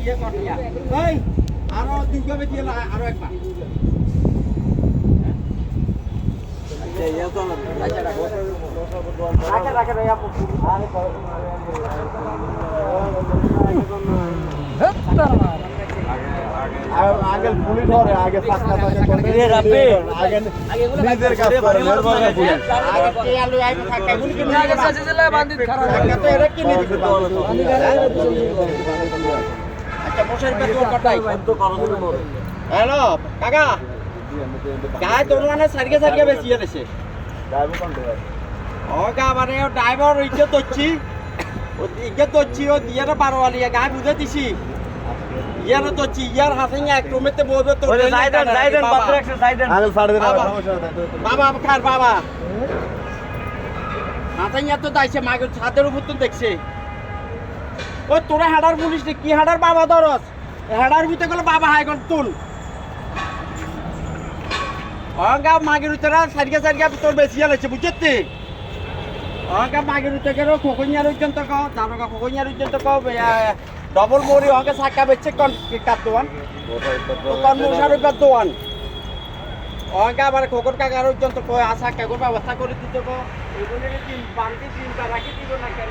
ইয়ে কর ইয়া। এই, আরও দুইভাবে দিয়ে আরও একবার। আগে পুলিশ ধরে আগে। আগে নিজের কাজ করে আগে আলু আইবে থাকে এগুলি কি নিয়ে গেছে থাকে তো এরা কি নিয়ে দিবে হ্যালো কাকা। গায় তোর মানে সারিকে সারিকে বেশি এসে ও গা মানে ড্রাইভার ইজ্জত ও ইজ্জত ধরছি ও দিয়ে পারো গায়ে বুঝে দিছি। হাসে এক রুমেতে তো পাত্র আগে ছাড় দেন বাবা। খার বাবা। দাইছে মাকে ছাদের উপর তো দেখছে। ও তোরা হাডার পুলিশ কি হাডার বাবা ধরস হাডার ভিতরে গেলে বাবা হাই গল তুল। অঙ্গা মাগের উত্তরা সারিকে সারিকে তোর বেশি আলেছে বুঝতে অঙ্গা মাগের উত্তর গেল খোকনিয়ার পর্যন্ত কও দারোগা খোকনিয়ার পর্যন্ত কও ডবল মরি অঙ্কে সাকা বেচছে কন কাটওয়ান কন মশার কাটওয়ান অঙ্কা আবার খোকর কাকার পর্যন্ত কয় আশা কাকুর ব্যবস্থা করে দিতে কো এগুলো তিন বান্তি তিনটা রাখি দিব না কেন?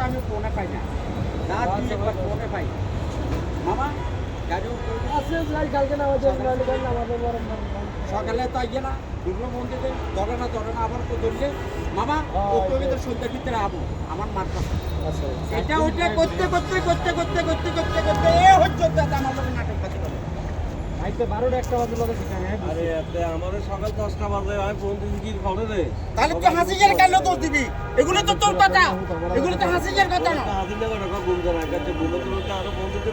আমি ফোনে পাই না না তুই একবার ফোনে পাই মামা গাড়ি সকালে তো আইয়ে না দুর্গা মন্দিরে ধরে না ধরে না আবার ধরলে মামা ওকে ভিতরে সন্ধ্যার ভিতরে আবো আমার মার কাছে এটা ওইটা করতে করতে করতে করতে করতে করতে করতে এ হচ্ছে লোক নাটক তাহলে তুই হাসিজের কেন দোষ দিবি? এগুলো তো তোর কথা। এগুলো তো হাসিজের কথা না।